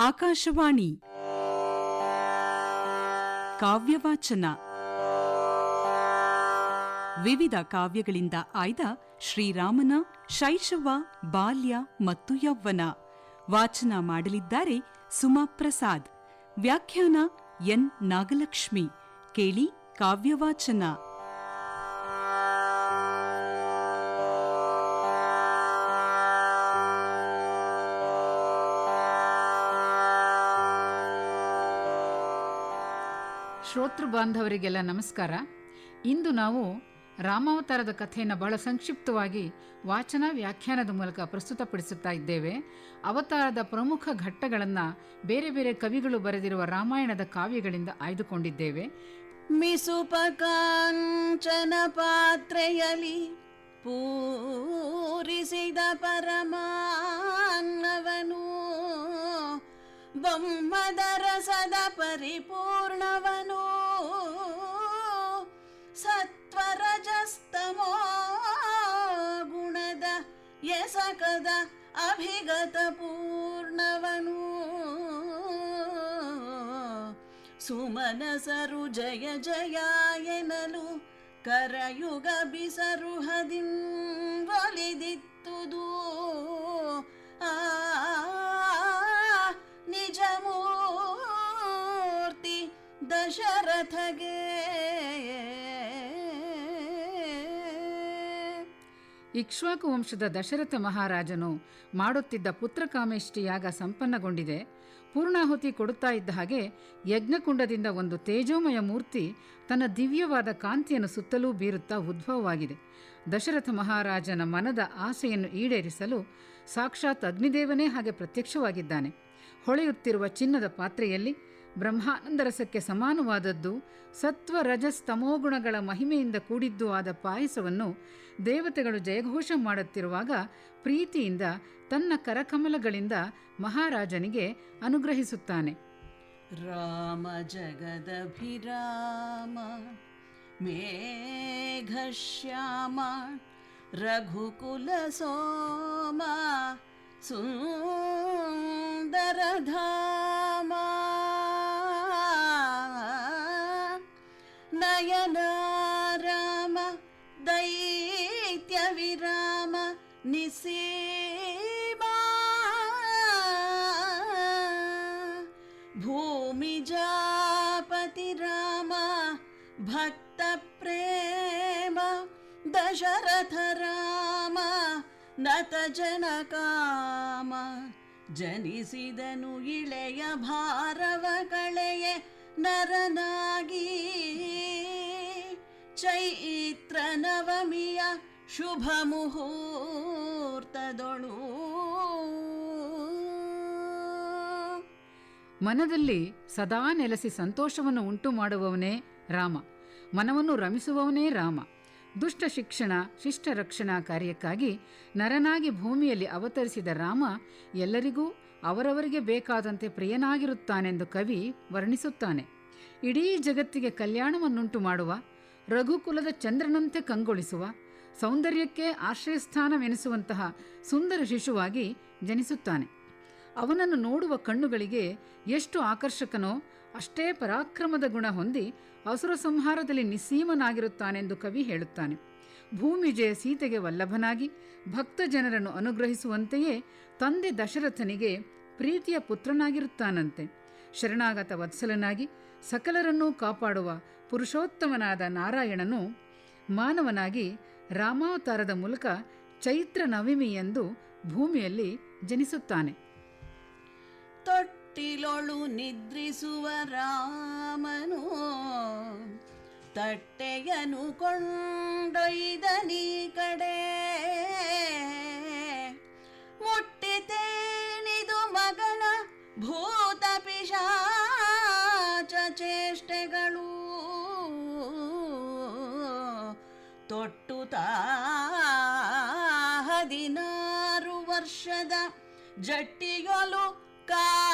ಆಕಾಶವಾಣಿ. ಕಾವ್ಯವಾಚನ. ವಿವಿಧ ಕಾವ್ಯಗಳಿಂದ ಆಯ್ದ ಶ್ರೀರಾಮನ ಶೈಶವ, ಬಾಲ್ಯ ಮತ್ತು ಯೌವ್ವನ ವಾಚನ ಮಾಡಲಿದ್ದಾರೆ ಸುಮಾ ಪ್ರಸಾದ್. ವ್ಯಾಖ್ಯಾನ ಎನ್ ನಾಗಲಕ್ಷ್ಮಿ. ಕೇಳಿ ಕಾವ್ಯವಾಚನ. ಶ್ರೋತೃ ಬಾಂಧವರಿಗೆಲ್ಲ ನಮಸ್ಕಾರ. ಇಂದು ನಾವು ರಾಮಾವತಾರದ ಕಥೆಯನ್ನು ಬಹಳ ಸಂಕ್ಷಿಪ್ತವಾಗಿ ವಾಚನ ವ್ಯಾಖ್ಯಾನದ ಮೂಲಕ ಪ್ರಸ್ತುತಪಡಿಸುತ್ತಾ ಇದ್ದೇವೆ. ಅವತಾರದ ಪ್ರಮುಖ ಘಟ್ಟಗಳನ್ನು ಬೇರೆ ಬೇರೆ ಕವಿಗಳು ಬರೆದಿರುವ ರಾಮಾಯಣದ ಕಾವ್ಯಗಳಿಂದ ಆಯ್ದುಕೊಂಡಿದ್ದೇವೆ. ಮಿಸುಪಕಾಂಚನ ಪಾತ್ರೆಯಲ್ಲಿ ಪೂರಿಸಿದ ಪರಮಾನ್ನವನು ಬೊಮ್ಮದ ರಸದ ಪರಿಪೂರ್ಣವನು ಸತ್ವರಜಸ್ತಮೋ ಗುಣದ ಎಸಕದ ಅಭಿಗತ ಪೂರ್ಣವನು. ಸುಮನಸರು ಜಯ ಜಯ ಎನಲು ಕರಯುಗ ಬಿಸರುಹದಿಂ ಒಲಿದಿತ್ತುದು. ಇಕ್ಷ್ವಾಕು ವಂಶದ ದಶರಥ ಮಹಾರಾಜನು ಮಾಡುತ್ತಿದ್ದ ಪುತ್ರಕಾಮೇಷ್ಟಿ ಯಾಗ ಸಂಪನ್ನಗೊಂಡಿದೆ. ಪೂರ್ಣಾಹುತಿ ಕೊಡುತ್ತಾ ಇದ್ದ ಹಾಗೆ ಯಜ್ಞಕುಂಡದಿಂದ ಒಂದು ತೇಜೋಮಯ ಮೂರ್ತಿ ತನ್ನ ದಿವ್ಯವಾದ ಕಾಂತಿಯನ್ನು ಸುತ್ತಲೂ ಬೀರುತ್ತಾ ಉದ್ಭವವಾಗಿದೆ. ದಶರಥ ಮಹಾರಾಜನ ಮನದ ಆಸೆಯನ್ನು ಈಡೇರಿಸಲು ಸಾಕ್ಷಾತ್ ಅಗ್ನಿದೇವನೇ ಹಾಗೆ ಪ್ರತ್ಯಕ್ಷವಾಗಿದ್ದಾನೆ. ಹೊಳೆಯುತ್ತಿರುವ ಚಿನ್ನದ ಪಾತ್ರೆಯಲ್ಲಿ ಬ್ರಹ್ಮಾನಂದ ರಸಕ್ಕೆ ಸಮಾನವಾದದ್ದು, ಸತ್ವ, ರಜಸ್ ತಮೋಗುಣಗಳ ಮಹಿಮೆಯಿಂದ ಕೂಡಿದ್ದು ಆದ ಪಾಯಸವನ್ನು ದೇವತೆಗಳು ಜಯಘೋಷ ಮಾಡುತ್ತಿರುವಾಗ ಪ್ರೀತಿಯಿಂದ ತನ್ನ ಕರಕಮಲಗಳಿಂದ ಮಹಾರಾಜನಿಗೆ ಅನುಗ್ರಹಿಸುತ್ತಾನೆ. ರಾಮ ಜಗದಭಿರಾಮ ಮೇಘಶ್ಯಾಮ ರಘುಕುಲ ಸೋಮ ಸುಂದರಧಾಮ ನಿಸೀಮಾ ಭೂಮಿಜಾಪತಿ ರಾಮ ಭಕ್ತ ಪ್ರೇಮ ದಶರಥ ರಾಮ ನತ ಜನಕಾಮ ಜನಿಸಿದನು ಇಳೆಯ ಭಾರವ ಕಳೆಯೆ ನರನಾಗಿ ಚೈತ್ರ ನವಮಿಯ ಶುಭ ಮುಹೂರ್ತದೊಳು ಮನದಲ್ಲಿ ಸದಾ ನೆಲೆಸಿ ಸಂತೋಷವನ್ನು ಉಂಟು ಮಾಡುವವನೇ ರಾಮ. ಮನವನ್ನು ರಮಿಸುವವನೇ ರಾಮ. ದುಷ್ಟ ಶಿಕ್ಷಣ, ಶಿಷ್ಟ ರಕ್ಷಣಾ ಕಾರ್ಯಕ್ಕಾಗಿ ನರನಾಗಿ ಭೂಮಿಯಲ್ಲಿ ಅವತರಿಸಿದ ರಾಮ ಎಲ್ಲರಿಗೂ ಅವರವರಿಗೆ ಬೇಕಾದಂತೆ ಪ್ರಿಯನಾಗಿರುತ್ತಾನೆಂದು ಕವಿ ವರ್ಣಿಸುತ್ತಾನೆ. ಇಡೀ ಜಗತ್ತಿಗೆ ಕಲ್ಯಾಣವನ್ನುಂಟು ಮಾಡುವ, ರಘುಕುಲದ ಚಂದ್ರನಂತೆ ಕಂಗೊಳಿಸುವ ಸೌಂದರ್ಯಕ್ಕೆ ಆಶ್ರಯಸ್ಥಾನವೆನಿಸುವಂತಹ ಸುಂದರ ಶಿಶುವಾಗಿ ಜನಿಸುತ್ತಾನೆ. ಅವನನ್ನು ನೋಡುವ ಕಣ್ಣುಗಳಿಗೆ ಎಷ್ಟು ಆಕರ್ಷಕನೋ ಅಷ್ಟೇ ಪರಾಕ್ರಮದ ಗುಣ ಹೊಂದಿ ಅಸುರ ಸಂಹಾರದಲ್ಲಿ ನಿಸ್ಸೀಮನಾಗಿರುತ್ತಾನೆಂದು ಕವಿ ಹೇಳುತ್ತಾನೆ. ಭೂಮಿಜಯ ಸೀತೆಗೆ ವಲ್ಲಭನಾಗಿ, ಭಕ್ತ ಜನರನ್ನು ಅನುಗ್ರಹಿಸುವಂತೆಯೇ ತಂದೆ ದಶರಥನಿಗೆ ಪ್ರೀತಿಯ ಪುತ್ರನಾಗಿರುತ್ತಾನಂತೆ. ಶರಣಾಗತ ವತ್ಸಲನಾಗಿ ಸಕಲರನ್ನೂ ಕಾಪಾಡುವ ಪುರುಷೋತ್ತಮನಾದ ನಾರಾಯಣನು ಮಾನವನಾಗಿ ರಾಮಾವತಾರದ ಮೂಲಕ ಚೈತ್ರ ನವಮಿ ಎಂದು ಭೂಮಿಯಲ್ಲಿ ಜನಿಸುತ್ತಾನೆ. ತೊಟ್ಟಿಲೊಳು ನಿದ್ರಿಸುವ ರಾಮನು ತಟ್ಟೆಯನು ಕೊಂಡೊಯ್ದನೀ ಕಡೆ. ಜಟ್ಟಿಯೊಲು ಕಾಣಿಸಲು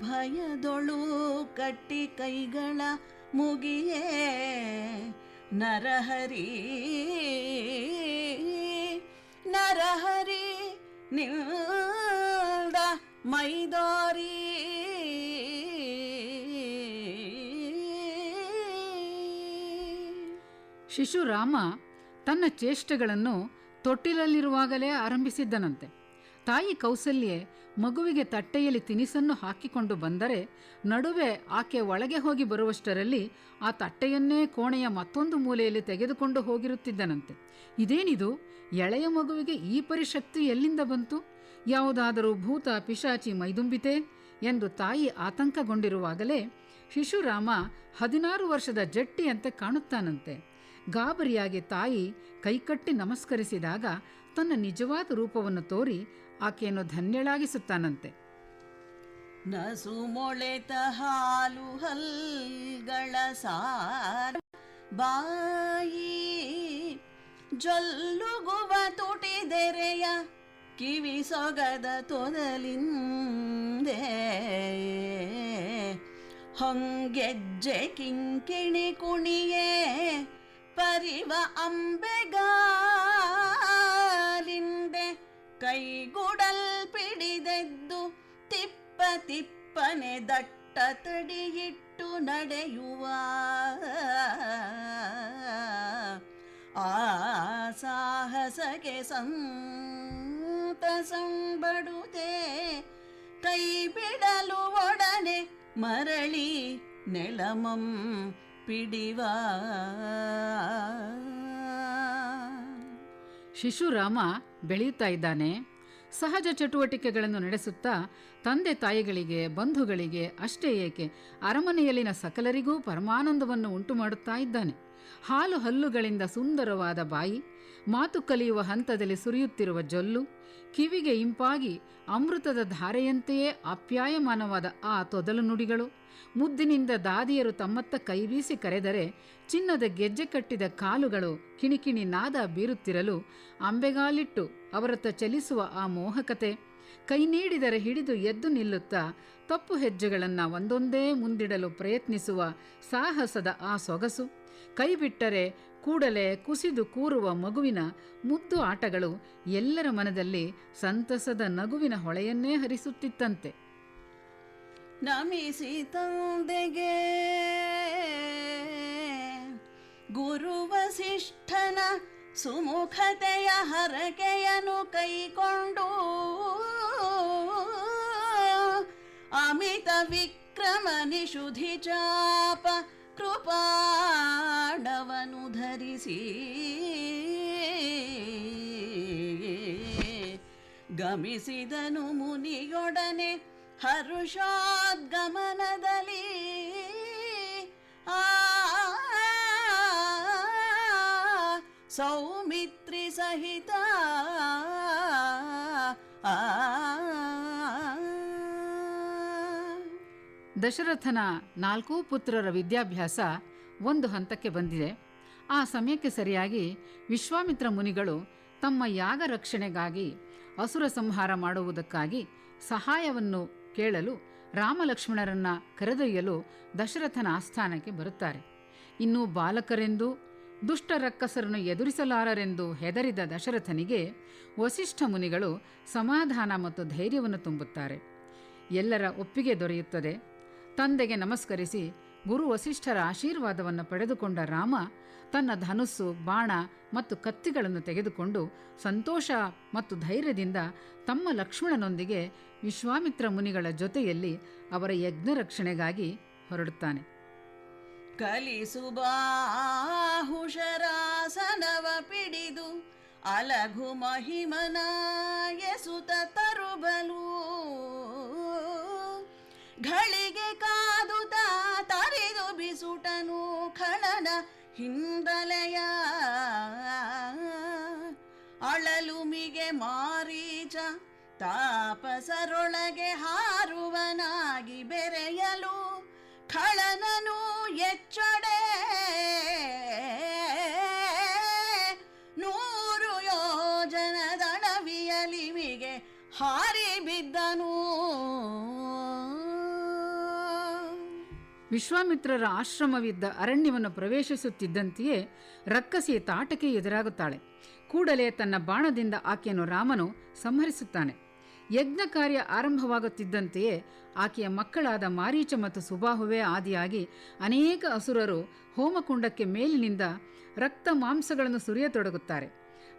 ಭಯದೊಳು ಕಟ್ಟಿ ಕೈಗಳ ಮುಗಿಯೇ ನರಹರಿ. ನರಹರಿ ನಿಲ್ದ ಮೈದಾರಿ. ಶಿಶುರಾಮ ತನ್ನ ಚೇಷ್ಟೆಗಳನ್ನು ತೊಟ್ಟಿಲಲ್ಲಿರುವಾಗಲೇ ಆರಂಭಿಸಿದ್ದನಂತೆ. ತಾಯಿ ಕೌಸಲ್ಯೆ ಮಗುವಿಗೆ ತಟ್ಟೆಯಲ್ಲಿ ತಿನಿಸನ್ನು ಹಾಕಿಕೊಂಡು ಬಂದರೆ ನಡುವೆ ಆಕೆ ಒಳಗೆ ಹೋಗಿ ಬರುವಷ್ಟರಲ್ಲಿ ಆ ತಟ್ಟೆಯನ್ನೇ ಕೋಣೆಯ ಮತ್ತೊಂದು ಮೂಲೆಯಲ್ಲಿ ತೆಗೆದುಕೊಂಡು ಹೋಗಿರುತ್ತಿದ್ದನಂತೆ. ಇದೇನಿದು? ಎಳೆಯ ಮಗುವಿಗೆ ಈ ಪರಿಶಕ್ತಿ ಎಲ್ಲಿಂದ ಬಂತು? ಯಾವುದಾದರೂ ಭೂತ ಪಿಶಾಚಿ ಮೈದುಂಬಿತೆ ಎಂದು ತಾಯಿ ಆತಂಕಗೊಂಡಿರುವಾಗಲೇ ಶಿಶುರಾಮ ಹದಿನಾರು ವರ್ಷದ ಜಟ್ಟಿಯಂತೆ ಕಾಣುತ್ತಾನಂತೆ. ಗಾಬರಿಯಾಗಿ ತಾಯಿ ಕೈಕಟ್ಟಿ ನಮಸ್ಕರಿಸಿದಾಗ ತನ್ನ ನಿಜವಾದ ರೂಪವನ್ನು ತೋರಿ ಆಕೆಯನ್ನು ಧನ್ಯಳಾಗಿಸುತ್ತಾನಂತೆ. ನಸು ಮೊಳೆತ ಹಾಲು ಹಲ್ಗಳ ಸಾರ, ಬಾಯಿ ಜೊಲ್ಲುಗುವ ತುಟಿದೆರೆಯ ಕಿವಿ ಸೊಗದ ತೊದಲಿಂದೆ. ಹೊಂಗೆಜ್ಜೆ ಕಿಂಕಿಣಿ ಕುಣಿಯೇ ಪರಿವ ಅಂಬೆಗಾಲಿಂದೆ ಕೈಗುಡಲ್ ಪಿಡಿದೆದ್ದು ತಿಪ್ಪ ತಿಪ್ಪನೆ ದಟ್ಟ ತಡಿಯಿಟ್ಟು ನಡೆಯುವ. ಆ ಸಾಹಸಗೆ ಸಂತಸಂಬಡುತ್ತೆ ಕೈ ಬಿಡಲು ಒಡನೆ ಮರಳಿ ನೆಲಮಂ ಪಿಡಿವ ಶಿಶುರಾಮ ಬೆಳೆಯುತ್ತಾ ಇದ್ದಾನೆ. ಸಹಜ ಚಟುವಟಿಕೆಗಳನ್ನು ನಡೆಸುತ್ತಾ ತಂದೆ ತಾಯಿಗಳಿಗೆ, ಬಂಧುಗಳಿಗೆ ಅಷ್ಟೇ ಏಕೆ ಅರಮನೆಯಲ್ಲಿನ ಸಕಲರಿಗೂ ಪರಮಾನಂದವನ್ನು ಉಂಟು ಮಾಡುತ್ತಾ ಇದ್ದಾನೆ. ಹಾಲು ಹಲ್ಲುಗಳಿಂದ ಸುಂದರವಾದ ಬಾಯಿ, ಮಾತು ಕಲಿಯುವ ಹಂತದಲ್ಲಿ ಸುರಿಯುತ್ತಿರುವ ಜೊಲ್ಲು ಕಿವಿಗೆ ಇಂಪಾಗಿ ಅಮೃತದ ಧಾರೆಯಂತೆಯೇ ಅಪ್ಯಾಯಮಾನವಾದ ಆ ತೊದಲು ನುಡಿಗಳು. ಮುದ್ದಿನಿಂದ ದಾದಿಯರು ತಮ್ಮತ್ತ ಕೈ ಬೀಸಿ ಕರೆದರೆ ಚಿನ್ನದ ಗೆಜ್ಜೆ ಕಟ್ಟಿದ ಕಾಲುಗಳು ಕಿಣಿಕಿಣಿ ನಾದ ಬೀರುತ್ತಿರಲು ಅಂಬೆಗಾಲಿಟ್ಟು ಅವರತ್ತ ಚಲಿಸುವ ಆ ಮೋಹಕತೆ. ಕೈ ನೀಡಿದರೆ ಹಿಡಿದು ಎದ್ದು ನಿಲ್ಲುತ್ತಾ ತಪ್ಪು ಹೆಜ್ಜೆಗಳನ್ನು ಒಂದೊಂದೇ ಮುಂದಿಡಲು ಪ್ರಯತ್ನಿಸುವ ಸಾಹಸದ ಆ ಸೊಗಸು. ಕೈಬಿಟ್ಟರೆ ಕೂಡಲೇ ಕುಸಿದು ಕೂರುವ ಮಗುವಿನ ಮುದ್ದು ಆಟಗಳು ಎಲ್ಲರ ಮನದಲ್ಲಿ ಸಂತಸದ ನಗುವಿನ ಹೊಳೆಯನ್ನೇ ಹರಿಸುತ್ತಿತ್ತಂತೆ. ನಮಿಸಿ ತಂದೆಗೆ ಗುರು ವಸಿಷ್ಠನ ಸುಮುಖತೆಯ ಹರಕೆಯನ್ನು ಕೈಕೊಂಡು ಅಮಿತ ವಿಕ್ರಮ ನಿಷುಧಿ ಚಾಪ ಕೃಪಾಡವನು ಧರಿಸಿ ಗಮಿಸಿದನು ಮುನಿಯೊಡನೆ ಹರುಷೋದ್ಗಮನದಲ್ಲಿ. ಆ ಸೌಮಿತ್ರಿ ಸಹಿತ ದಶರಥನ ನಾಲ್ಕೂ ಪುತ್ರರ ವಿದ್ಯಾಭ್ಯಾಸ ಒಂದು ಹಂತಕ್ಕೆ ಬಂದಿದೆ. ಆ ಸಮಯಕ್ಕೆ ಸರಿಯಾಗಿ ವಿಶ್ವಾಮಿತ್ರ ಮುನಿಗಳು ತಮ್ಮ ಯಾಗ ರಕ್ಷಣೆಗಾಗಿ ಅಸುರ ಸಂಹಾರ ಮಾಡುವುದಕ್ಕಾಗಿ ಸಹಾಯವನ್ನು ಕೇಳಲು ರಾಮಲಕ್ಷ್ಮಣರನ್ನ ಕರೆದೊಯ್ಯಲು ದಶರಥನ ಆಸ್ಥಾನಕ್ಕೆ ಬರುತ್ತಾರೆ. ಇನ್ನು ಬಾಲಕರೆಂದು, ದುಷ್ಟ ರಕ್ಕಸರನ್ನು ಎದುರಿಸಲಾರರೆಂದು ಹೆದರಿದ ದಶರಥನಿಗೆ ವಸಿಷ್ಠ ಮುನಿಗಳು ಸಮಾಧಾನ ಮತ್ತು ಧೈರ್ಯವನ್ನು ತುಂಬುತ್ತಾರೆ. ಎಲ್ಲರ ಒಪ್ಪಿಗೆ ದೊರೆಯುತ್ತದೆ. ತಂದೆಗೆ ನಮಸ್ಕರಿಸಿ ಗುರು ವಸಿಷ್ಠರ ಆಶೀರ್ವಾದವನ್ನು ಪಡೆದುಕೊಂಡ ರಾಮ ತನ್ನ ಧನುಸ್ಸು, ಬಾಣ ಮತ್ತು ಕತ್ತಿಗಳನ್ನು ತೆಗೆದುಕೊಂಡು ಸಂತೋಷ ಮತ್ತು ಧೈರ್ಯದಿಂದ ತಮ್ಮ ಲಕ್ಷ್ಮಣನೊಂದಿಗೆ ವಿಶ್ವಾಮಿತ್ರ ಮುನಿಗಳ ಜೊತೆಯಲ್ಲಿ ಅವರ ಯಜ್ಞ ರಕ್ಷಣೆಗಾಗಿ ಹೊರಡುತ್ತಾನೆ ಕಲಿಸುಬಾಹುಷರಾಸನವ ಪಿಡಿದು ಅಲಘು ಮಹಿಮನ ಎಸುತ ತರುಬಲು ಘಳಿಗೆ ಹಿಂದಲೆಯ ಅಳಲುಮಿಗೆ ಮಾರೀಚ ತಾಪಸರೊಳಗೆ ಹಾರುವನಾಗಿ ಬೆರೆಯಲು ಖಳನನು ಎಚ್ಚಡೆ ವಿಶ್ವಾಮಿತ್ರರ ಆಶ್ರಮವಿದ್ದ ಅರಣ್ಯವನ್ನು ಪ್ರವೇಶಿಸುತ್ತಿದ್ದಂತೆಯೇ ರಕ್ಕಸಿ ತಾಟಕ್ಕೆ ಎದುರಾಗುತ್ತಾಳೆ. ಕೂಡಲೇ ತನ್ನ ಬಾಣದಿಂದ ಆಕೆಯನ್ನು ರಾಮನು ಸಂಹರಿಸುತ್ತಾನೆ. ಯಜ್ಞ ಕಾರ್ಯ ಆರಂಭವಾಗುತ್ತಿದ್ದಂತೆಯೇ ಆಕೆಯ ಮಕ್ಕಳಾದ ಮಾರೀಚ ಮತ್ತು ಸುಬಾಹುವೇ ಆದಿಯಾಗಿ ಅನೇಕ ಅಸುರರು ಹೋಮಕುಂಡಕ್ಕೆ ಮೇಲಿನಿಂದ ರಕ್ತ ಮಾಂಸಗಳನ್ನು ಸುರಿಯತೊಡಗುತ್ತಾರೆ.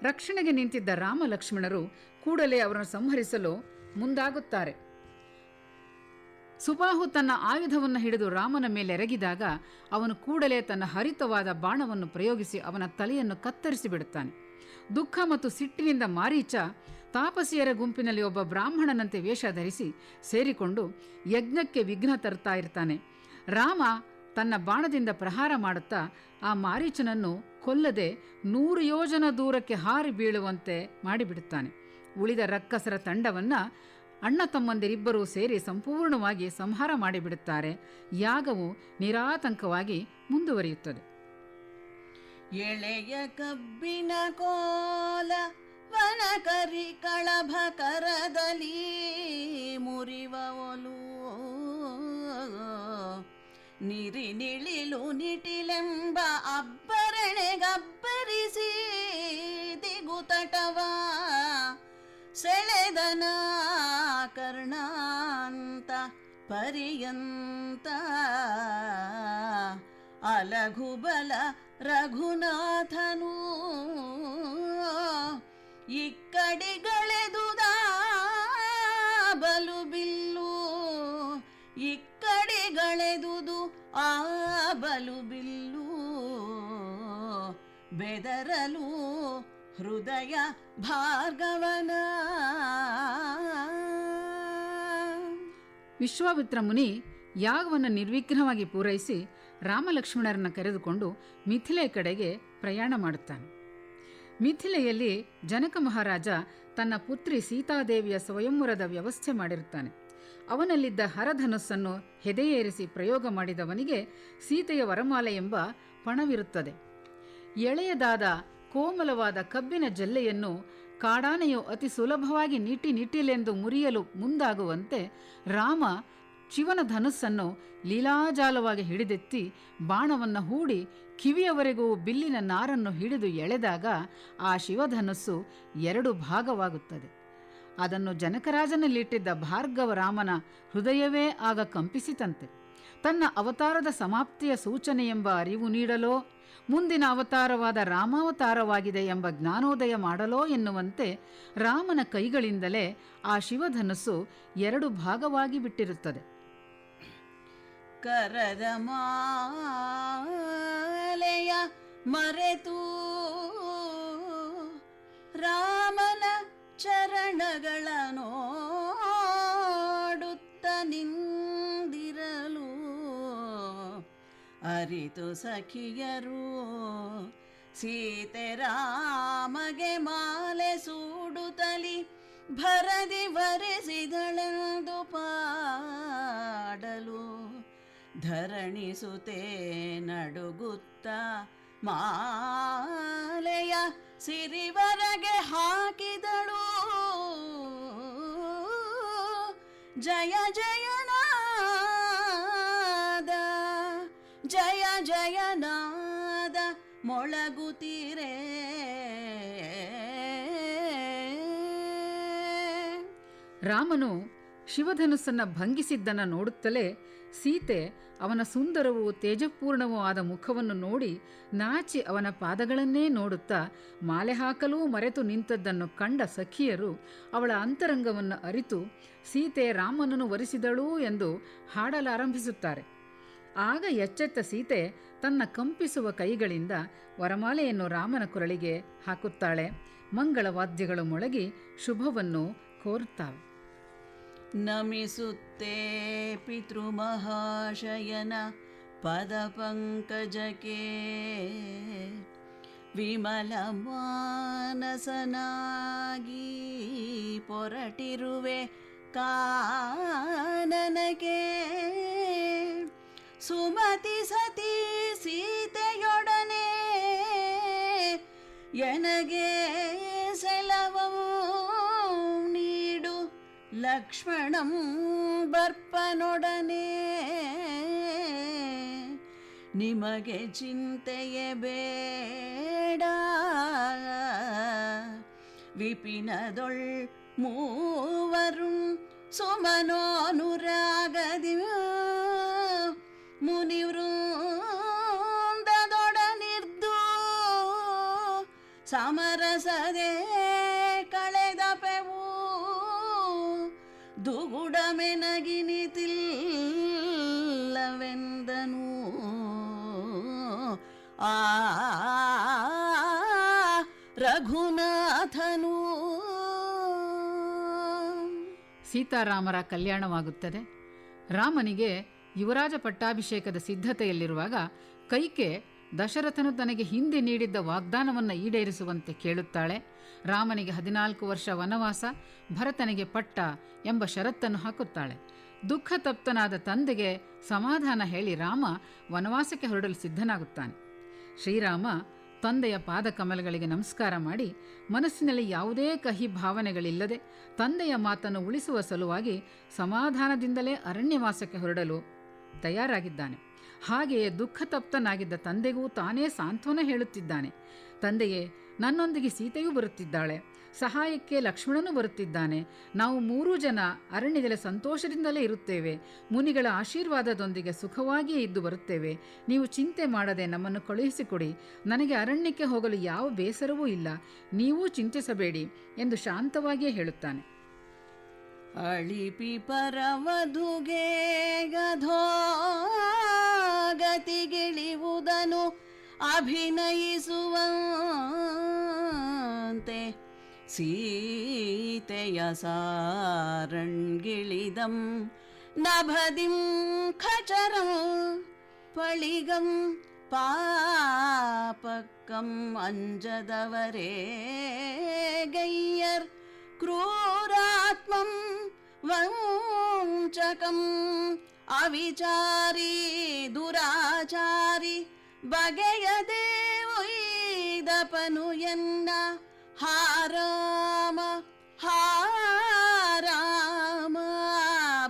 ರಕ್ಷಣೆಗೆ ನಿಂತಿದ್ದ ರಾಮ ಲಕ್ಷ್ಮಣರು ಕೂಡಲೇ ಅವರನ್ನು ಸಂಹರಿಸಲು ಮುಂದಾಗುತ್ತಾರೆ. ಸುಬಾಹು ತನ್ನ ಆಯುಧವನ್ನು ಹಿಡಿದು ರಾಮನ ಮೇಲೆ ಎರಗಿದಾಗ ಅವನು ಕೂಡಲೇ ತನ್ನ ಹರಿತವಾದ ಬಾಣವನ್ನು ಪ್ರಯೋಗಿಸಿ ಅವನ ತಲೆಯನ್ನು ಕತ್ತರಿಸಿ ಬಿಡುತ್ತಾನೆ. ದುಃಖ ಮತ್ತು ಸಿಟ್ಟಿನಿಂದ ಮಾರೀಚ ತಾಪಸಿಯರ ಗುಂಪಿನಲ್ಲಿ ಒಬ್ಬ ಬ್ರಾಹ್ಮಣನಂತೆ ವೇಷ ಧರಿಸಿ ಸೇರಿಕೊಂಡು ಯಜ್ಞಕ್ಕೆ ವಿಘ್ನ ತರ್ತಾ ಇರ್ತಾನೆ. ರಾಮ ತನ್ನ ಬಾಣದಿಂದ ಪ್ರಹಾರ ಮಾಡುತ್ತಾ ಆ ಮಾರೀಚನನ್ನು ಕೊಲ್ಲದೆ ನೂರು ಯೋಜನ ದೂರಕ್ಕೆ ಹಾರಿ ಬೀಳುವಂತೆ ಮಾಡಿಬಿಡುತ್ತಾನೆ. ಉಳಿದ ರಕ್ಕಸರ ತಂಡವನ್ನು ಅಣ್ಣ ತಮ್ಮಂದಿರಿಬ್ಬರೂ ಸೇರಿ ಸಂಪೂರ್ಣವಾಗಿ ಸಂಹಾರ ಮಾಡಿಬಿಡುತ್ತಾರೆ. ಯಾಗವು ನಿರಾತಂಕವಾಗಿ ಮುಂದುವರಿಯುತ್ತದೆ. ಎಳೆಯ ಕಬ್ಬಿನ ಕೋಲ, ವನಕರಿ ಕಳಭ ಕರದಲ್ಲಿ ಮುರಿವ ಒಲು. ನಿರಿ ನಿಳಿಲು ನಿಟಿಲೆಂಬ ಅಬ್ಬರಣೆಗಬ್ಬರಿಸಿ ದಿಗುತಟವ ಸೆಳೆದನ ಕರ್ಣಾಂತ ಪರ್ಯಂತ ಅಲಘುಬಲ ರಘುನಾಥನು ಇಕ್ಕಡಿಗಳೆದುದ ಬಲು ಬಿಲ್ಲು ಇಕ್ಕಡಿಗಳೆದುದು ಆ ಬಲು ಬಿಲ್ಲು ಬೆದರಲು ಹೃದಯ ಭಾರ್ಗವನ ವಿಶ್ವಾಮಿತ್ರ ಮುನಿ ಯಾಗವನ್ನು ನಿರ್ವಿಘ್ನವಾಗಿ ಪೂರೈಸಿ ರಾಮಲಕ್ಷ್ಮಣರನ್ನು ಕರೆದುಕೊಂಡು ಮಿಥಿಲೆ ಕಡೆಗೆ ಪ್ರಯಾಣ ಮಾಡುತ್ತಾನೆ. ಮಿಥಿಲೆಯಲ್ಲಿ ಜನಕ ಮಹಾರಾಜ ತನ್ನ ಪುತ್ರಿ ಸೀತಾದೇವಿಯ ಸ್ವಯಂವರದ ವ್ಯವಸ್ಥೆ ಮಾಡಿರುತ್ತಾನೆ. ಅವನಲ್ಲಿದ್ದ ಹರಧನಸ್ಸನ್ನು ಹೆದೆಯೇರಿಸಿ ಪ್ರಯೋಗ ಮಾಡಿದವನಿಗೆ ಸೀತೆಯ ವರಮಾಲೆ ಎಂಬ ಪಣವಿರುತ್ತದೆ. ಎಳೆಯದಾದ ಕೋಮಲವಾದ ಕಬ್ಬಿನ ಜಲ್ಲೆಯನ್ನು ಕಾಡಾನೆಯು ಅತಿ ಸುಲಭವಾಗಿ ನಿಟ್ಟಿ ನಿಟ್ಟಿಲೆಂದು ಮುರಿಯಲು ಮುಂದಾಗುವಂತೆ ರಾಮ ಶಿವನ ಧನುಸ್ಸನ್ನು ಲೀಲಾಜಾಲವಾಗಿ ಹಿಡಿದೆತ್ತಿ ಬಾಣವನ್ನು ಹೂಡಿ ಕಿವಿಯವರೆಗೂ ಬಿಲ್ಲಿನ ನಾರನ್ನು ಹಿಡಿದು ಎಳೆದಾಗ ಆ ಶಿವಧನುಸ್ಸು ಎರಡು ಭಾಗವಾಗುತ್ತದೆ. ಅದನ್ನು ಜನಕರಾಜನಲ್ಲಿಟ್ಟಿದ್ದ ಭಾರ್ಗವ ರಾಮನ ಹೃದಯವೇ ಆಗ ಕಂಪಿಸಿತಂತೆ. ತನ್ನ ಅವತಾರದ ಸಮಾಪ್ತಿಯ ಸೂಚನೆ ಎಂಬ ಅರಿವು ನೀಡಲೋ ಮುಂದಿನ ಅವತಾರವಾದ ರಾಮಾವತಾರವಾಗಿದೆ ಎಂಬ ಜ್ಞಾನೋದಯ ಮಾಡಲೋ ಎನ್ನುವಂತೆ ರಾಮನ ಕೈಗಳಿಂದಲೇ ಆ ಶಿವಧನಸ್ಸು ಎರಡು ಭಾಗವಾಗಿ ಬಿಟ್ಟಿರುತ್ತದೆ. ಕರದ ಮಾಲೆಯ ಮರೆತು ರಾಮನ ಚರಣಗಳ ಅರಿತು ಸಖಿಯರು, ಸೀತೆ ರಾಮಗೆ ಮಾಲೆ ಸೂಡುತ್ತಲಿ ಭರದಿ ವರೆಸಿದಳೆಂದು ಪಾಡಲು. ಧರಣಿಸುತ್ತೆ ನಡುಗುತ್ತ ಮಾಲೆಯ ಸಿರಿವರಗೆ ಹಾಕಿದಳು. ಜಯ ಜಯನಾದ ರಾಮನು ಶಿವಧನುಸ್ಸನ್ನು ಭಂಗಿಸಿದ್ದನ್ನು ನೋಡುತ್ತಲೇ ಸೀತೆ ಅವನ ಸುಂದರವೂ ತೇಜಪೂರ್ಣವೂ ಆದ ಮುಖವನ್ನು ನೋಡಿ ನಾಚಿ ಅವನ ಪಾದಗಳನ್ನೇ ನೋಡುತ್ತಾ ಮಾಲೆ ಹಾಕಲೂ ಮರೆತು ನಿಂತದ್ದನ್ನು ಕಂಡ ಸಖಿಯರು ಅವಳ ಅಂತರಂಗವನ್ನು ಅರಿತು ಸೀತೆ ರಾಮನನ್ನು ವರಿಸಿದಳು ಎಂದು ಹಾಡಲಾರಂಭಿಸುತ್ತಾರೆ. ಆಗ ಎಚ್ಚೆತ್ತ ಸೀತೆ ತನ್ನ ಕಂಪಿಸುವ ಕೈಗಳಿಂದ ವರಮಾಲೆಯನ್ನು ರಾಮನ ಕೊರಳಿಗೆ ಹಾಕುತ್ತಾಳೆ. ಮಂಗಳವಾದ್ಯಗಳು ಮೊಳಗಿ ಶುಭವನ್ನು ಕೋರುತ್ತಾವೆ. ನಮಿಸುತ್ತೆ ಪಿತೃಮಹಾಶಯನ ಪದ ಪಂಕಜಕ್ಕೆ ವಿಮಲ ಮಾನಸನಾಗಿ ಪೊರಟಿರುವೆ ಕಾನನಗೆ ಸುಮತಿ ಸತಿ ಸೀತೆಯೊಡನೆ ಎನಗೆ ಲಕ್ಷ್ಮಣಂ ಬರ್ಪನೊಡನೆ ನಿಮಗೆ ಚಿಂತೆಯೇ ಬೇಡ ವಿಪಿನದೊಳ್ ಮೂವರು ಸುಮನೋನುರಾಗದಿ ಮುನಿವೃಂದದೊಡನಿರ್ದು ಸೀತಾರಾಮರ ಕಲ್ಯಾಣವಾಗುತ್ತದೆ. ರಾಮನಿಗೆ ಯುವರಾಜ ಪಟ್ಟಾಭಿಷೇಕದ ಸಿದ್ಧತೆಯಲ್ಲಿರುವಾಗ ಕೈಕೆ ದಶರಥನು ತನಗೆ ಹಿಂದೆ ನೀಡಿದ್ದ ವಾಗ್ದಾನವನ್ನು ಈಡೇರಿಸುವಂತೆ ಕೇಳುತ್ತಾಳೆ. ರಾಮನಿಗೆ ಹದಿನಾಲ್ಕು ವರ್ಷ ವನವಾಸ, ಭರತನಿಗೆ ಪಟ್ಟ ಎಂಬ ಷರತ್ತನ್ನು ಹಾಕುತ್ತಾಳೆ. ದುಃಖ ತಪ್ತನಾದ ತಂದೆಗೆ ಸಮಾಧಾನ ಹೇಳಿ ರಾಮ ವನವಾಸಕ್ಕೆ ಹೊರಡಲು ಸಿದ್ಧನಾಗುತ್ತಾನೆ. ಶ್ರೀರಾಮ ತಂದೆಯ ಪಾದಕಮಲಗಳಿಗೆ ನಮಸ್ಕಾರ ಮಾಡಿ ಮನಸ್ಸಿನಲ್ಲಿ ಯಾವುದೇ ಕಹಿ ಭಾವನೆಗಳಿಲ್ಲದೆ ತಂದೆಯ ಮಾತನ್ನು ಉಳಿಸುವ ಸಲುವಾಗಿ ಸಮಾಧಾನದಿಂದಲೇ ಅರಣ್ಯವಾಸಕ್ಕೆ ಹೊರಡಲು ತಯಾರಾಗಿದ್ದಾನೆ. ಹಾಗೆಯೇ ದುಃಖ ತಪ್ತನಾಗಿದ್ದ ತಂದೆಗೂ ತಾನೇ ಸಾಂತ್ವನ ಹೇಳುತ್ತಿದ್ದಾನೆ. ತಂದೆಯೇ, ನನ್ನೊಂದಿಗೆ ಸೀತೆಯೂ ಬರುತ್ತಿದ್ದಾಳೆ. ಸಹಾಯಕ್ಕೆ ಲಕ್ಷ್ಮಣನು ಬರುತ್ತಿದ್ದಾನೆ. ನಾವು ಮೂರೂ ಜನ ಅರಣ್ಯದಲ್ಲಿ ಸಂತೋಷದಿಂದಲೇ ಇರುತ್ತೇವೆ. ಮುನಿಗಳ ಆಶೀರ್ವಾದದೊಂದಿಗೆ ಸುಖವಾಗಿಯೇ ಇದ್ದು ಬರುತ್ತೇವೆ. ನೀವು ಚಿಂತೆ ಮಾಡದೆ ನಮ್ಮನ್ನು ಕಳುಹಿಸಿಕೊಡಿ. ನನಗೆ ಅರಣ್ಯಕ್ಕೆ ಹೋಗಲು ಯಾವ ಬೇಸರವೂ ಇಲ್ಲ. ನೀವೂ ಚಿಂತಿಸಬೇಡಿ ಎಂದು ಶಾಂತವಾಗಿಯೇ ಹೇಳುತ್ತಾನೆ. ಅಳಿಪಿ ಪರವಧುಗೆ ಗತಿಗಿಳಿಯುವುದನು ಅಭಿನಯಿಸುವಂತೆ சீதைய சாரண்கிழிதம் நபதிம் கச்சரம் பளிகம் பாபக்கம் அஞ்சதவரே கையர் क्रूरात्मं वञ्चकम् अविचारी दुराचारि बगयदे उदपनुयन्न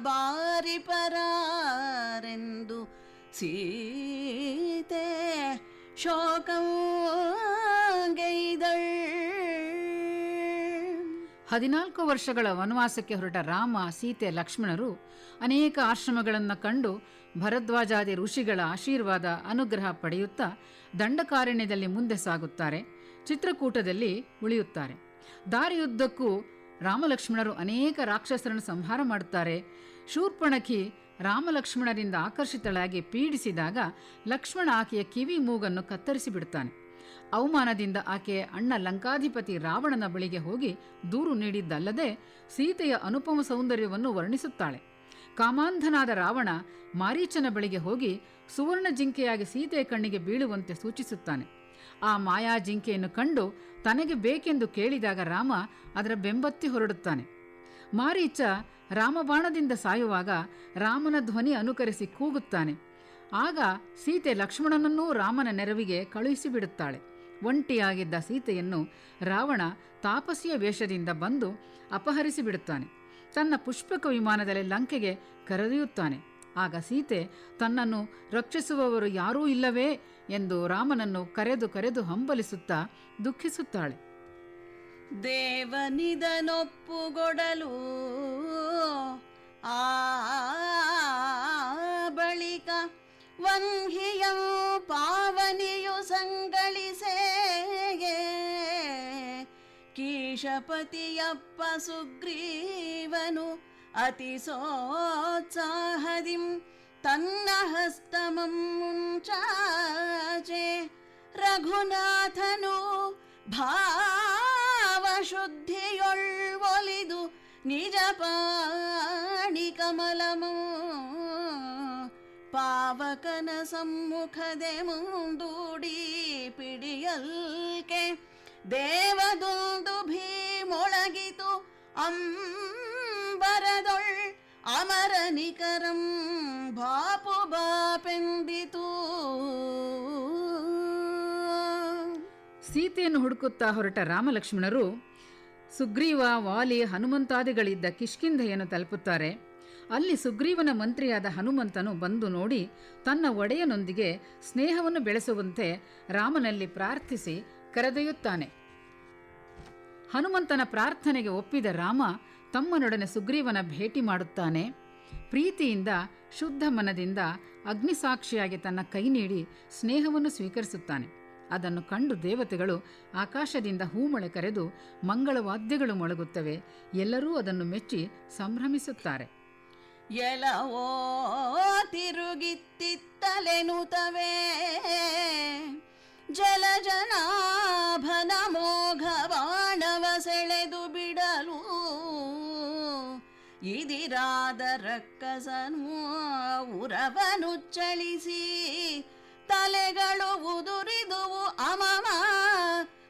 ಬಾರಿ ಪರಾರೆಂದು ಸೀತೆ ಶೋಕೈದಳ್ ಹದಿನಾಲ್ಕು ವರ್ಷಗಳ ವನವಾಸಕ್ಕೆ ಹೊರಟ ರಾಮ, ಸೀತೆ, ಲಕ್ಷ್ಮಣರು ಅನೇಕ ಆಶ್ರಮಗಳನ್ನು ಕಂಡು ಭರದ್ವಾಜಾದಿ ಋಷಿಗಳ ಆಶೀರ್ವಾದ, ಅನುಗ್ರಹ ಪಡೆಯುತ್ತಾ ದಂಡಕಾರಣ್ಯದಲ್ಲಿ ಮುಂದೆ ಸಾಗುತ್ತಾರೆ. ಚಿತ್ರಕೂಟದಲ್ಲಿ ಉಳಿಯುತ್ತಾರೆ ದಾರಿಯುದ್ದಕ್ಕೂ ರಾಮಲಕ್ಷ್ಮಣರು ಅನೇಕ ರಾಕ್ಷಸರನ್ನು ಸಂಹಾರ ಮಾಡುತ್ತಾರೆ. ಶೂರ್ಪಣಖಿ ರಾಮಲಕ್ಷ್ಮಣರಿಂದ ಆಕರ್ಷಿತಳಾಗಿ ಪೀಡಿಸಿದಾಗ ಲಕ್ಷ್ಮಣ ಆಕೆಯ ಕಿವಿ ಮೂಗನ್ನು ಕತ್ತರಿಸಿ ಬಿಡುತ್ತಾನೆ. ಅವಮಾನದಿಂದ ಆಕೆಯ ಅಣ್ಣ ಲಂಕಾಧಿಪತಿ ರಾವಣನ ಬಳಿಗೆ ಹೋಗಿ ದೂರು ನೀಡಿದ್ದಲ್ಲದೆ ಸೀತೆಯ ಅನುಪಮ ಸೌಂದರ್ಯವನ್ನು ವರ್ಣಿಸುತ್ತಾಳೆ. ಕಾಮಾಂಧನಾದ ರಾವಣ ಮಾರೀಚನ ಬಳಿಗೆ ಹೋಗಿ ಸುವರ್ಣ ಜಿಂಕೆಯಾಗಿ ಸೀತೆಯ ಕಣ್ಣಿಗೆ ಬೀಳುವಂತೆ ಸೂಚಿಸುತ್ತಾನೆ. ಆ ಮಾಯಾ ಜಿಂಕೆಯನ್ನು ಕಂಡು ತನಗೆ ಬೇಕೆಂದು ಕೇಳಿದಾಗ ರಾಮ ಅದರ ಬೆಂಬತ್ತಿ ಹೊರಡುತ್ತಾನೆ. ಮಾರೀಚ ರಾಮಬಾಣದಿಂದ ಸಾಯುವಾಗ ರಾಮನ ಧ್ವನಿ ಅನುಕರಿಸಿ ಕೂಗುತ್ತಾನೆ. ಆಗ ಸೀತೆ ಲಕ್ಷ್ಮಣನನ್ನೂ ರಾಮನ ನೆರವಿಗೆ ಕಳುಹಿಸಿಬಿಡುತ್ತಾಳೆ ಒಂಟಿಯಾಗಿದ್ದ ಸೀತೆಯನ್ನು ರಾವಣ ತಾಪಸಿಯ ವೇಷದಿಂದ ಬಂದು ಅಪಹರಿಸಿಬಿಡುತ್ತಾನೆ ತನ್ನ ಪುಷ್ಪಕ ವಿಮಾನದಲ್ಲಿ ಲಂಕೆಗೆ ಕರೆದೊಯ್ಯುತ್ತಾನೆ. ಆಗ ಸೀತೆ, ತನ್ನನ್ನು ರಕ್ಷಿಸುವವರು ಯಾರೂ ಇಲ್ಲವೇ? ಎಂದು ರಾಮನನ್ನು ಕರೆದು ಕರೆದು ಹಂಬಲಿಸುತ್ತಾ ದುಃಖಿಸುತ್ತಾಳೆ. ದೇವನಿದನೊಪ್ಪುಗೊಡಲು ಆ ಬಳಿಕ ವಂಹಿಯ ಪಾವನಿಯು ಸಂಗಳಿಸೇ ಕೀಶಪತಿಯಪ್ಪ ಸುಗ್ರೀವನು ಅತಿ ಸೋತ್ಸಾಹದಿಂ ತನ್ನ ಹಸ್ತಮಂ ಮುಂಚಾಚೆ ರಘುನಾಥನು ಭಾವಶುದ್ಧಿಯೊಳ್ವೊಲಿದು ನಿಜ ಪಾಣಿ ಕಮಲಮು ಪಾವಕನ ಸಮ್ಮುಖದೆ ಮುಂದೂಡಿ ಪಿಡಿಯಲ್ಕೆ ದೇವದೊಂದು ಭೀಮೊಳಗಿತು ಅಂಬರದೊಳ್ ಅಮರನಿಕರಂ ಬಾಪು ಬಾಪೆಂದಿತು. ಸೀತೆಯನ್ನು ಹುಡುಕುತ್ತಾ ಹೊರಟ ರಾಮಲಕ್ಷ್ಮಣರು ಸುಗ್ರೀವ, ವಾಲಿ, ಹನುಮಂತಾದಿಗಳಿದ್ದ ಕಿಷ್ಕಿಂಧೆಯನ್ನು ತಲುಪುತ್ತಾರೆ. ಅಲ್ಲಿ ಸುಗ್ರೀವನ ಮಂತ್ರಿಯಾದ ಹನುಮಂತನು ಬಂದು ನೋಡಿ ತನ್ನ ಒಡೆಯನೊಂದಿಗೆ ಸ್ನೇಹವನ್ನು ಬೆಳೆಸುವಂತೆ ರಾಮನಲ್ಲಿ ಪ್ರಾರ್ಥಿಸಿ ಕರೆದೊಯ್ಯುತ್ತಾನೆ. ಹನುಮಂತನ ಪ್ರಾರ್ಥನೆಗೆ ಒಪ್ಪಿದ ರಾಮ ತಮ್ಮನೊಡನೆ ಸುಗ್ರೀವನ ಭೇಟಿ ಮಾಡುತ್ತಾನೆ. ಪ್ರೀತಿಯಿಂದ, ಶುದ್ಧ ಮನದಿಂದ ಅಗ್ನಿಸಾಕ್ಷಿಯಾಗಿ ತನ್ನ ಕೈ ನೀಡಿ ಸ್ನೇಹವನ್ನು ಸ್ವೀಕರಿಸುತ್ತಾನೆ. ಅದನ್ನು ಕಂಡು ದೇವತೆಗಳು ಆಕಾಶದಿಂದ ಹೂಮಳೆ ಕರೆದು ಮಂಗಳವಾದ್ಯಗಳು ಮೊಳಗುತ್ತವೆ. ಎಲ್ಲರೂ ಅದನ್ನು ಮೆಚ್ಚಿ ಸಂಭ್ರಮಿಸುತ್ತಾರೆ. ಎಲವೋ ತಿರುಗಿತ್ತಿತ್ತಲೆನುತವೇ ಜಲಜನಾಭನ ಮೋಘ ಬಾಣವ ಸೆಳೆದು ಇದಿರಾದ ರಕ್ಕಸನು ಉರವನು ಚಳಿಸಿ, ತಲೆಗಳು ಉದುರಿದುವು ಅಮಮ,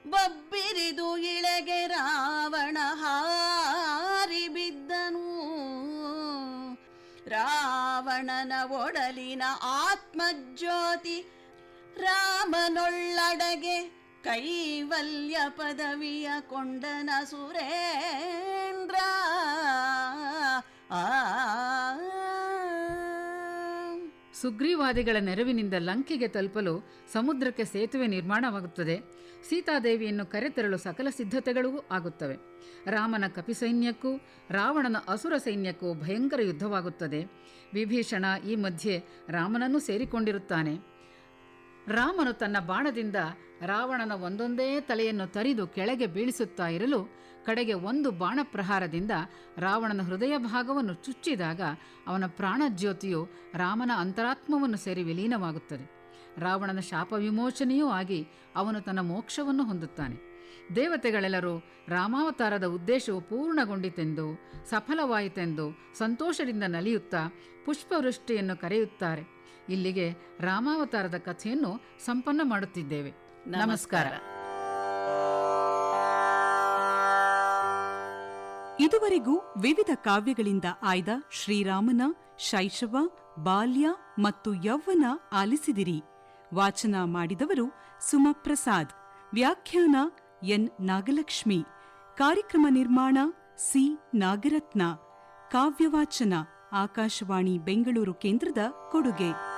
ಬಬ್ಬಿರಿದು ಇಳೆಗೆ ರಾವಣ ಹಾರಿ ಬಿದ್ದನು. ರಾವಣನ ಒಡಲಿನ ಆತ್ಮಜ್ಯೋತಿ ರಾಮನೊಳ್ಳಡಗೆ ಕೈವಲ್ಯ ಪದವಿಯ ಕೊಂಡನ ಸುರೇಂದ್ರ. ಆ. ಸುಗ್ರೀವಾದಿಗಳ ನೆರವಿನಿಂದ ಲಂಕೆಗೆ ತಲುಪಲು ಸಮುದ್ರಕ್ಕೆ ಸೇತುವೆ ನಿರ್ಮಾಣವಾಗುತ್ತದೆ. ಸೀತಾದೇವಿಯನ್ನು ಕರೆತರಲು ಸಕಲ ಸಿದ್ಧತೆಗಳೂ ಆಗುತ್ತವೆ. ರಾಮನ ಕಪಿಸೈನ್ಯಕ್ಕೂ ರಾವಣನ ಅಸುರ ಸೈನ್ಯಕ್ಕೂ ಭಯಂಕರ ಯುದ್ಧವಾಗುತ್ತದೆ. ವಿಭೀಷಣ ಈ ಮಧ್ಯೆ ರಾಮನನ್ನು ಸೇರಿಕೊಂಡಿರುತ್ತಾನೆ. ರಾಮನು ತನ್ನ ಬಾಣದಿಂದ ರಾವಣನ ಒಂದೊಂದೇ ತಲೆಯನ್ನು ತರಿದು ಕೆಳಗೆ ಬೀಳಿಸುತ್ತಾ ಇರಲು ಕಡೆಗೆ ಒಂದು ಬಾಣ ಪ್ರಹಾರದಿಂದ ರಾವಣನ ಹೃದಯ ಭಾಗವನ್ನು ಚುಚ್ಚಿದಾಗ ಅವನ ಪ್ರಾಣಜ್ಯೋತಿಯು ರಾಮನ ಅಂತರಾತ್ಮವನ್ನು ಸೇರಿ ವಿಲೀನವಾಗುತ್ತದೆ. ರಾವಣನ ಶಾಪ ವಿಮೋಚನೆಯೂ ಆಗಿ ಅವನು ತನ್ನ ಮೋಕ್ಷವನ್ನು ಹೊಂದುತ್ತಾನೆ. ದೇವತೆಗಳೆಲ್ಲರೂ ರಾಮಾವತಾರದ ಉದ್ದೇಶವು ಪೂರ್ಣಗೊಂಡಿತೆಂದು, ಸಫಲವಾಯಿತೆಂದು ಸಂತೋಷದಿಂದ ನಲಿಯುತ್ತಾ ಪುಷ್ಪವೃಷ್ಟಿಯನ್ನು ಕರೆಯುತ್ತಾರೆ. ಇಲ್ಲಿಗೆ ರಾಮಾವತಾರದ ಕಥೆಯನ್ನು ಸಂಪನ್ನ ಮಾಡುತ್ತಿದ್ದೇವೆ. ನಮಸ್ಕಾರ. ಇದುವರೆಗೂ ವಿವಿಧ ಕಾವ್ಯಗಳಿಂದ ಆಯ್ದ ಶ್ರೀರಾಮನ, ಶೈಶವ, ಬಾಲ್ಯ ಮತ್ತು ಯೌವನ ಆಲಿಸಿದಿರಿ. ವಾಚನ ಮಾಡಿದವರು ಸುಮಪ್ರಸಾದ್, ವ್ಯಾಖ್ಯಾನ ಎನ್. ನಾಗಲಕ್ಷ್ಮಿ, ಕಾರ್ಯಕ್ರಮ ನಿರ್ಮಾಣ ಸಿ. ನಾಗರತ್ನ, ಕಾವ್ಯವಾಚನ ಆಕಾಶವಾಣಿ ಬೆಂಗಳೂರು ಕೇಂದ್ರದ ಕೊಡುಗೆ.